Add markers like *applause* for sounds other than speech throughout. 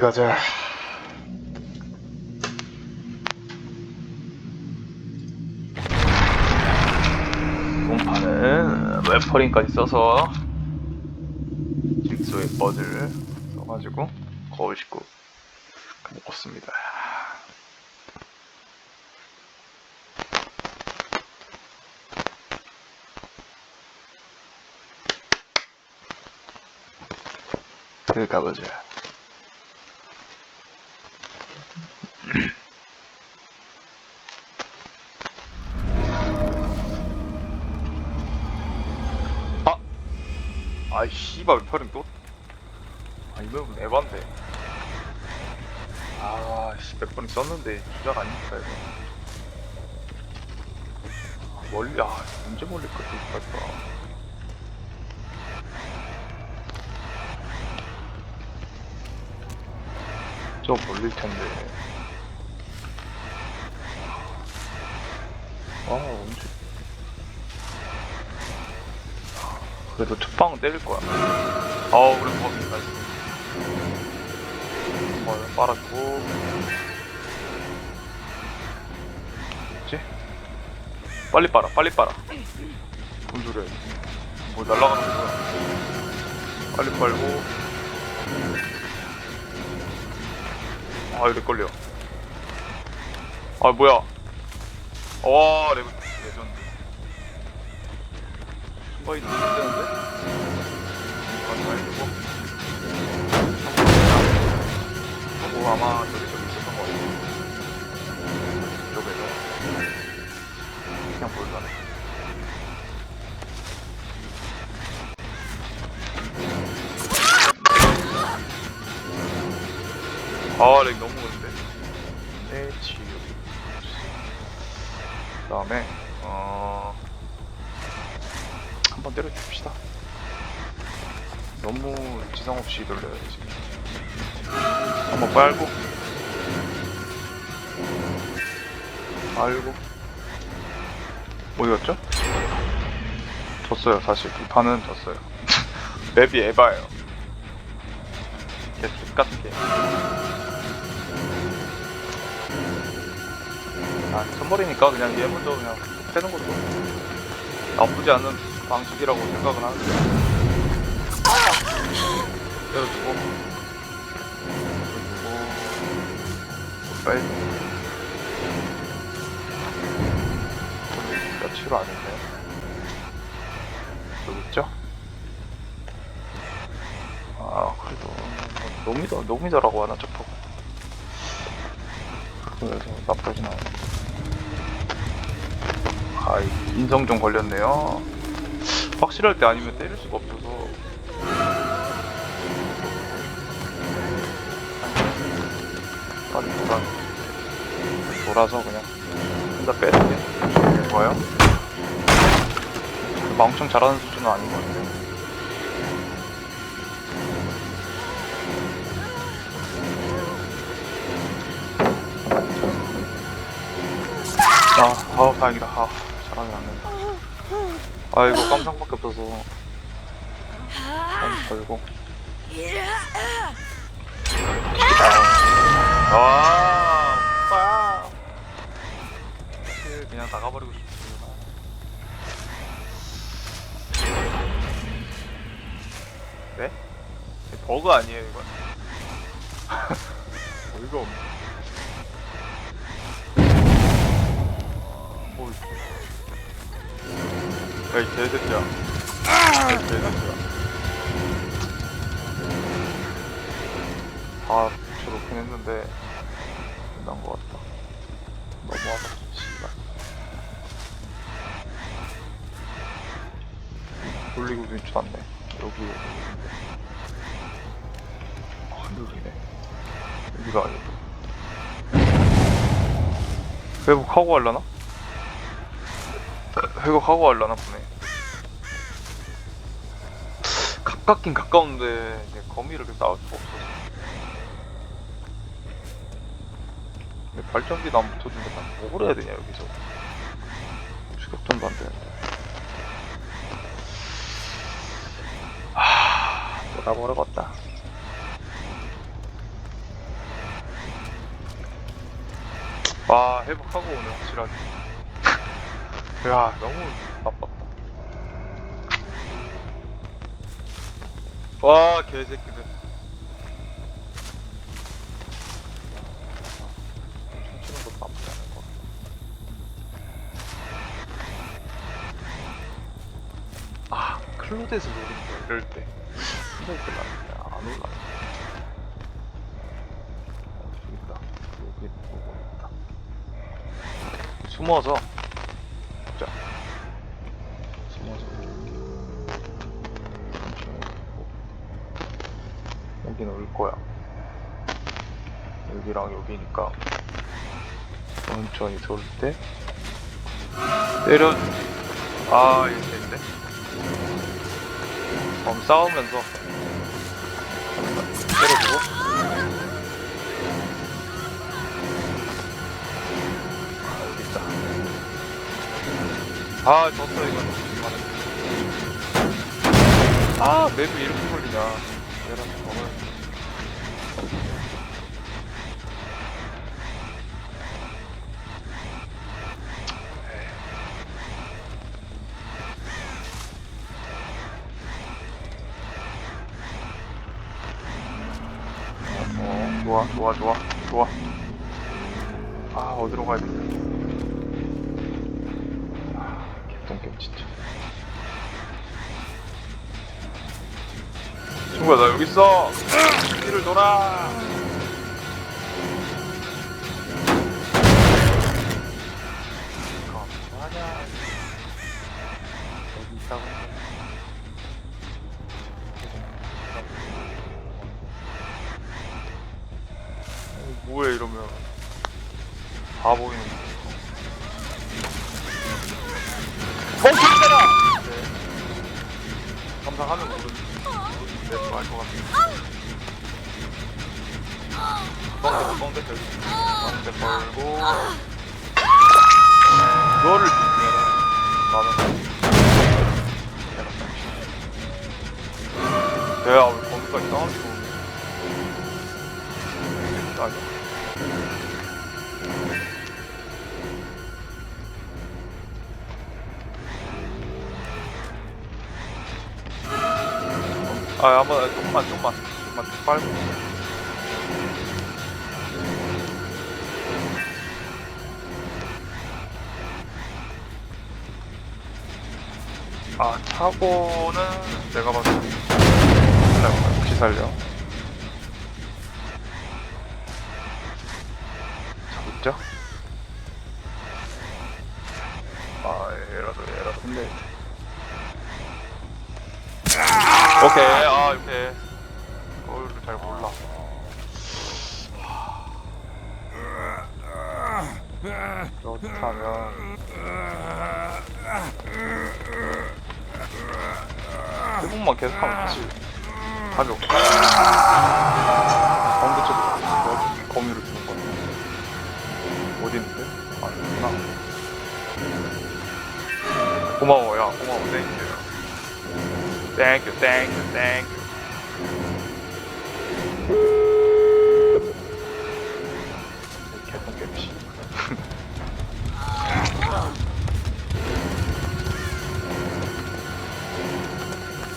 가자. 동파는 웹퍼링까지 써서 직소의 버드를 써가지고 거울 싣고 먹었습니다. 그 가보자. 씨발 웹퍼링 또? 아 이맵은 에반데. 아씨 웹퍼링 썼는데 주작 아닙니까 이거. 아, 멀리 아 언제 멀리까지 갈까 저 멀릴 텐데. 아 언제 그래도 특방은 때릴 거야. 아우, 그래, 고맙습니다. 뭐, 빨았고. 뭐지? 빨리 빨아, 빨리 빨아. 뭔 소리야. 뭐 날아가는 거야. 빨리 빨고. 아, 이래 걸려. 아, 뭐야. 와, 레벨, 레전드. 거의 되는데? 가져가야 되고 뭐 아마 저기 저기 있었던 거 같아요 이쪽에서. 그냥 볼까네 아 렉 너무 오는데? 네 치유 그 다음에 어 한번 때려줍시다. 너무 지성 없이 돌려요 지금. 한번 빨고 빨고 어디 갔죠? 졌어요 사실 이 판은 졌어요. *laughs* 맵이 에바예요. 개수 같게. 아 선물이니까 그냥 얘 먼저 그냥 패는 것도 나쁘지 않은 방식이라고 생각은 하는데. 때려주고 때려주고 빨리 며칠 아닌데. 여기 있죠? 아 그래도 노미더 노미더라고 하나 저거 그래서 나쁘진 않아 아이 인성 좀 걸렸네요 확실할 때 아니면 때릴 수가 없어서. 빨리 돌아 돌아서 그냥 혼자 게 좋아요. 막 엄청 잘하는 수준은 아닌 것 같아요. 아, 아우 다행이다. 아 잘하긴 않는다 아 이거 깜상밖에 없어서. 깜 걸고. 아 사실 그냥 나가버리고 싶구나 네? 버그 아니에요 이건? *laughs* 어이가 없네. 오, 야이 개새끼야 이 개새끼야 아 붙여놓긴 했는데 끝난 것 같다. 너무하다 씨발 돌리고 눈치 났네. 여기. 아 여기네. 여기가 아니고. 회복하고 할라나? 회곡하고 하려나 보네. 가깝긴 가까운데 이제 거미를 나올 수가 없어서. 발전기도 안 붙어준다. 뭐 그래야 되냐 여기서. 시각전도 안 되는데. 아, 돌아버려갔다. 아 회복하고 오늘 확실하게. 야 너무 아팠다. 와 개새끼들. 춤추는 것도 나쁘지 않을 것 같아. 아 클로데스 노리는 거 이럴 때. 스네이크 나는데 안 올라 어, 저기 있다. 여기 보고 있다. 숨어서 여기니까. 천천히 돌 때. 때려주지 아 이거 됐네. 그럼 싸우면서. 때려주고. 아, 아 졌어 이거. 아 맵이 이렇게 걸리냐. 얘랑 저걸 어, 좋아, 좋아, 좋아. 아, 어디로 가야 돼? 아, 개똥겜 진짜. 친구야, 나 여기 있어! 뒤를 돌아! 어, 뭐하냐? 여기 있다고. 뭐해 이러면 다 보이는 거. 멍청이잖아! 네. 감상하면 모르지. 네, 알것 같아. 뻥대, 뻥대, 저기. 뻥대 걸고. 믿으면은 나는 내가 왜 거기까지 싸움치고 아니 아 한번 조금만 조금만. 조금만 빨고. 아 차고는 내가 봐도 살려 혹시 살려 저기 있죠? 아 얘라도 얘라도 근데 오케이. 아. 이렇게 거울을 잘 몰라. 그렇다면. 해본만 계속하면 같이 가격 가운데 쪽으로 여기 거미를 주는 거야. 어디 있는데? 아 여기구나. 고마워 야 고마워 땡 Thank you, thank you, thank you.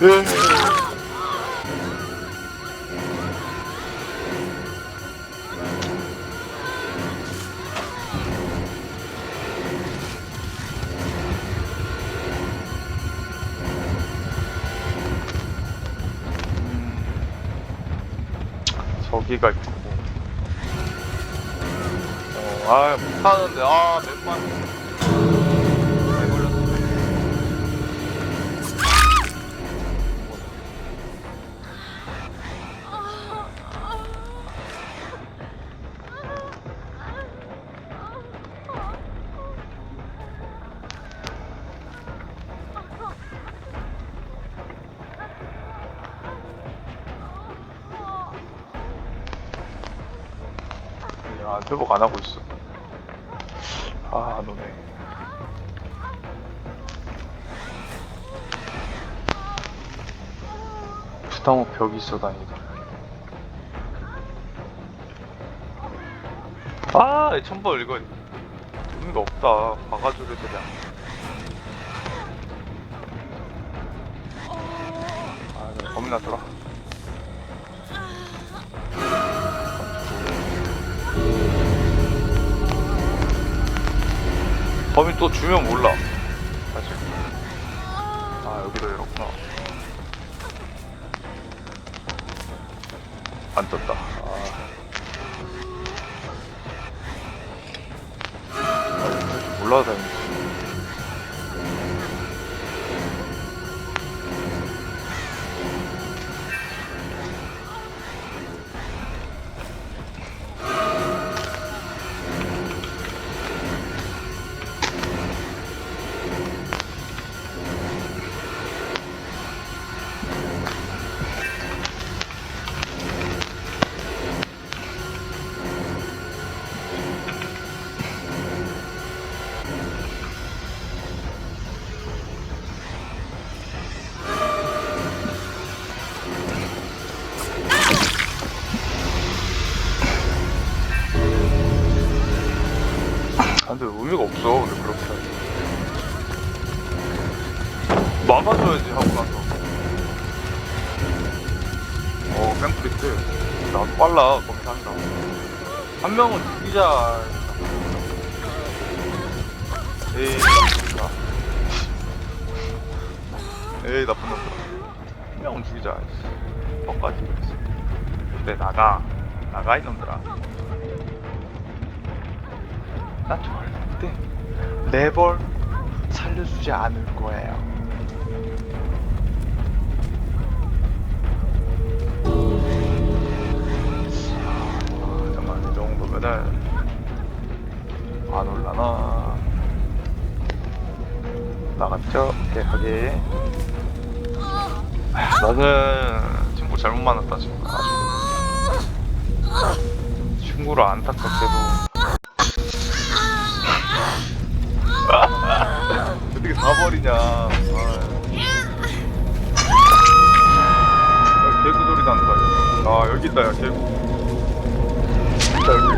Yeah. 저기가 있고. 어, 아 못하는데. 아 맵만 야, 회복 안 하고 있어. 아, 너네. 부당호 벽이 있어 다니다. 아, 천벌 이거 의미가 없다. 바가지로 그냥. 아, 네, 겁나 들어. 범인 또 주면 몰라. 사실. 아, 여기도 이렇구나. 안 떴다. 아. 올라다 근데 의미가 없어. 근데 그렇게 하지. 막아줘야지 하고 나서. 어, 뺑프리트. 나도 빨라. 거기 산다. 한 명은 죽이자. 에이, 나쁘다. 에이, 나쁜 놈들. 한 명은 죽이자. 뻑까지 그랬어. 그때 나가. 나가, 이놈들아. 난 절대 네벌 살려주지 않을 거예요. 아, 잠깐만 이 정도면은 안 올라나 나갔죠? 오케이 아휴, 나는 친구 잘못 만났다 지금 친구를 안타깝게도 어떻게 가버리냐. 아, 아, 개구 소리 난다. 아, 여기 있다, 야, 개구. 있다, 여기.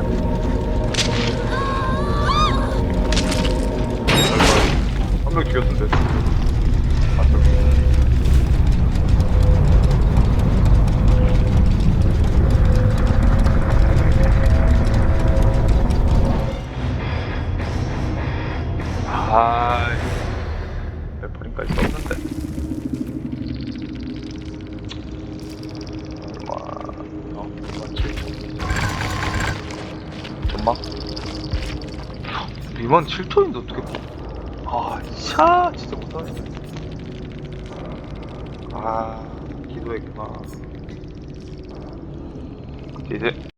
한명 죽였는데. 아, 레퍼링까지 썼는데. 얼마, 어, 맞지? 전망? 2만 7천인데 어떻게, 아, 샤, 진짜 못하네. 아, 기도했구나. 이제